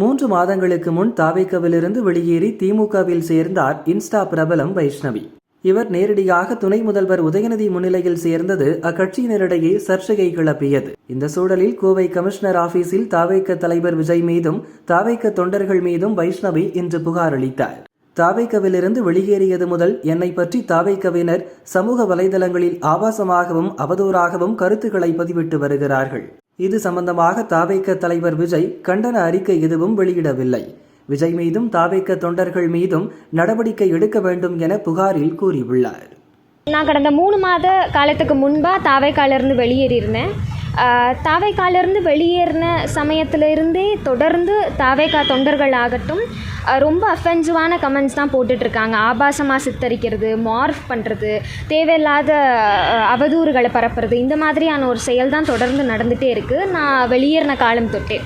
மூன்று மாதங்களுக்கு முன் தாவேக்கவிலிருந்து வெளியேறி திமுகவில் சேர்ந்தார் இன்ஸ்டா பிரபலம் வைஷ்ணவி. இவர் நேரடியாக துணை முதல்வர் உதயநிதி முன்னிலையில் சேர்ந்தது அக்கட்சியினரிடையே சர்ச்சையை கிளப்பியது. இந்த சூழலில் கோவை கமிஷனர் ஆபீஸில் தாவேக்க தலைவர் விஜய் மீதும் தாவேக்க தொண்டர்கள் மீதும் வைஷ்ணவி இன்று புகார் அளித்தார். தாவேக்கவிலிருந்து வெளியேறியது முதல் என்னை பற்றி தாவேக்கவினர் சமூக வலைதளங்களில் ஆபாசமாகவும் அவதூறாகவும் கருத்துக்களை பதிவிட்டு வருகிறார்கள். இது சம்பந்தமாக தாவேக்க தலைவர் விஜய் கண்டன அறிக்கை எதுவும் வெளியிடவில்லை. விஜய் மீதும் தாவேக்க தொண்டர்கள் மீதும் நடவடிக்கை எடுக்க வேண்டும் என புகாரில் கூறியுள்ளார். நான் கடந்த மூணு மாத காலத்துக்கு முன்பாக தாவேக்காலிருந்து வெளியேறியிருந்தேன். தாவைக்காலிருந்து வெளியேறின சமயத்திலிருந்தே தொடர்ந்து தாவைக்கா தொண்டர்கள் ஆகட்டும் ரொம்ப அஃபென்சிவான கமெண்ட்ஸ் தான் போட்டுட்ருக்காங்க. ஆபாசமாக சித்தரிக்கிறது மார்ஃப் பண்ணுறது தேவையில்லாத அவதூறுகளை பரப்புறது இந்த மாதிரியான ஒரு செயல் தான் தொடர்ந்து நடந்துகிட்டே இருக்குது நான் வெளியேறின காலம் தொட்டே.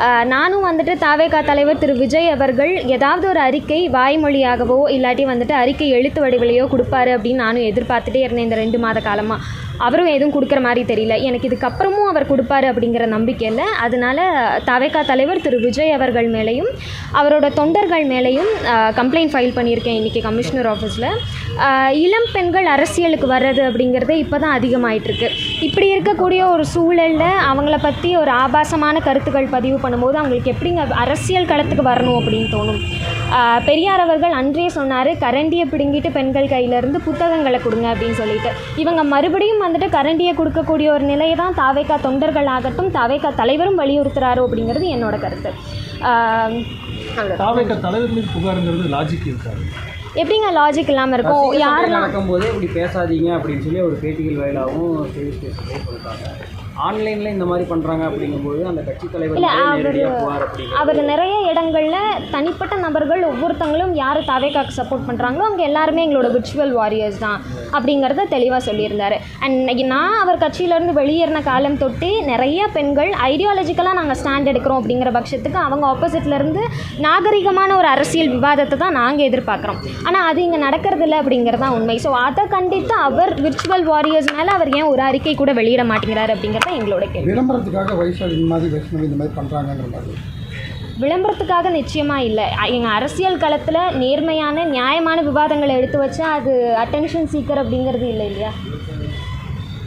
நானும் வந்துட்டு தாவேகா தலைவர் திரு விஜய் அவர்கள் ஏதாவது ஒரு அறிக்கை வாய்மொழியாகவோ இல்லாட்டி வந்துட்டு அறிக்கை எழுத்து வடிவிலையோ கொடுப்பாரு அப்படின்னு நானும் எதிர்பார்த்துட்டே இருந்தேன் இந்த ரெண்டு மாத காலமாக அவரும் எதுவும் கொடுக்குற மாதிரி தெரியல. எனக்கு இதுக்கப்புறமும் அவர் கொடுப்பாரு அப்படிங்கிற நம்பிக்கை இல்லை. அதனால தலைவர் திரு விஜய் அவர்கள் மேலேயும் அவரோட தொண்டர்கள் மேலேயும் கம்ப்ளைண்ட் ஃபைல் பண்ணியிருக்கேன் இன்றைக்கி கமிஷனர் ஆஃபீஸில் இளம் பெண்கள் அரசியலுக்கு வர்றது அப்படிங்கிறது இப்போ தான் அதிகமாயிட்டிருக்கு இப்படி இருக்கக்கூடிய ஒரு சூழலில் அவங்கள பற்றி ஒரு ஆபாசமான கருத்துக்கள் பதிவு பண்ணும்போது அவங்களுக்கு எப்படிங்க அரசியல் களத்துக்கு வரணும் அப்படின்னு தோணும். பெரியார் அவர்கள் அன்றே சொன்னார் கரண்டியை பிடுங்கிட்டு பெண்கள் கையிலேருந்து புத்தகங்களை கொடுங்க அப்படின்னு சொல்லிட்டு. இவங்க மறுபடியும் வந்துட்டு கரண்டியை கொடுக்கக்கூடிய ஒரு நிலையை தான் தாவேக்கா தொண்டர்கள் ஆகட்டும் தாவேக்கா தலைவரும் வலியுறுத்துறாரோ அப்படிங்கிறது என்னோட கருத்து. தாவேக்க தலைவர் மீது புகாருங்கிறது லாஜிக் இருக்காது எப்படிங்க லாஜிக் இல்லாமல் இருக்கும்? யாரெல்லாம் நடக்கும்போதே இப்படி பேசாதீங்க அப்படின்னு சொல்லி ஒரு பேட்டிகள் வாயிலாகவும் ஆன்லைனில் இந்த மாதிரி பண்ணுறாங்க அப்படிங்கும்போது அந்த கட்சி தலைவர் அவரு- அவர் நிறைய இடங்கள்ல தனிப்பட்ட நபர்கள் ஒவ்வொருத்தங்களும் யார் தாவேக்காக்கு சப்போர்ட் பண்ணுறாங்களோ அவங்க எல்லாருமே எங்களோட விர்ச்சுவல் வாரியர்ஸ் தான் அப்படிங்கிறத தெளிவாக சொல்லியிருந்தாரு. அண்ட் நான் அவர் கட்சியிலேருந்து வெளியேறின காலம் தொட்டு நிறைய பெண்கள் ஐடியாலஜிக்கலாக நாங்கள் ஸ்டாண்ட் எடுக்கிறோம் அப்படிங்கிற பட்சத்துக்கு அவங்க ஆப்போசிட்ல இருந்து நாகரிகமான ஒரு அரசியல் விவாதத்தை தான் நாங்கள் எதிர்பார்க்குறோம். ஆனால் அது இங்கே நடக்கிறது இல்லை அப்படிங்கிறது தான் உண்மை. ஸோ அதை கண்டித்து அவர் விர்ச்சுவல் வாரியர்ஸ் மேலே அவர் ஏன் ஒரு அறிக்கை கூட வெளியிட மாட்டேங்கிறாரு அப்படிங்கிறது எங்களோட கேள்வி. விளம்பரத்துக்காக வைசாலி இந்த மாதிரி வைஷ்ணவி இந்த மாதிரி பண்ணுறாங்கங்கிற மாதிரி. விளம்பரத்துக்காக நிச்சயமாக இல்லை. எங்கள் அரசியல் களத்தில் நேர்மையான நியாயமான விவாதங்களை எடுத்து வச்சா அது அட்டென்ஷன் சீக்கர் அப்படிங்கிறது இல்லை இல்லையா?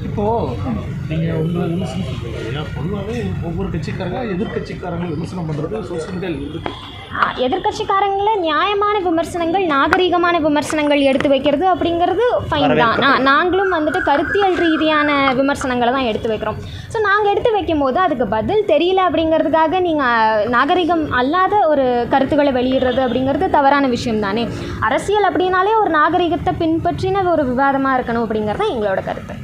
இப்போது நீங்கள் உங்களை விமர்சனம் பண்ணுறீங்க இல்லையா பொதுவாகவே ஒவ்வொரு கட்சிக்காரங்க எதிர்க்கட்சிக்காரங்க விமர்சனம் பண்ணுறது சோசியல் மீடியாவில் இருக்குது ஆ, எதிர்க்கட்சிக்காரங்கள நியாயமான விமர்சனங்கள் நாகரீகமான விமர்சனங்கள் எடுத்து வைக்கிறது அப்படிங்கிறது ஃபைன் தான். நான் நாங்களும் வந்துட்டு கருத்தியல் ரீதியான விமர்சனங்களை தான் எடுத்து வைக்கிறோம். ஸோ நாங்கள் எடுத்து வைக்கும் போது அதுக்கு பதில் தெரியல அப்படிங்கிறதுக்காக நீங்கள் நாகரிகம் அல்லாத ஒரு கருத்துக்களை வெளியிடுறது அப்படிங்கிறது தவறான விஷயம் தானே. அரசியல் அப்படின்னாலே ஒரு நாகரிகத்தை பின்பற்றின ஒரு விவாதமாக இருக்கணும் அப்படிங்கிறது தான் எங்களோட கருத்து.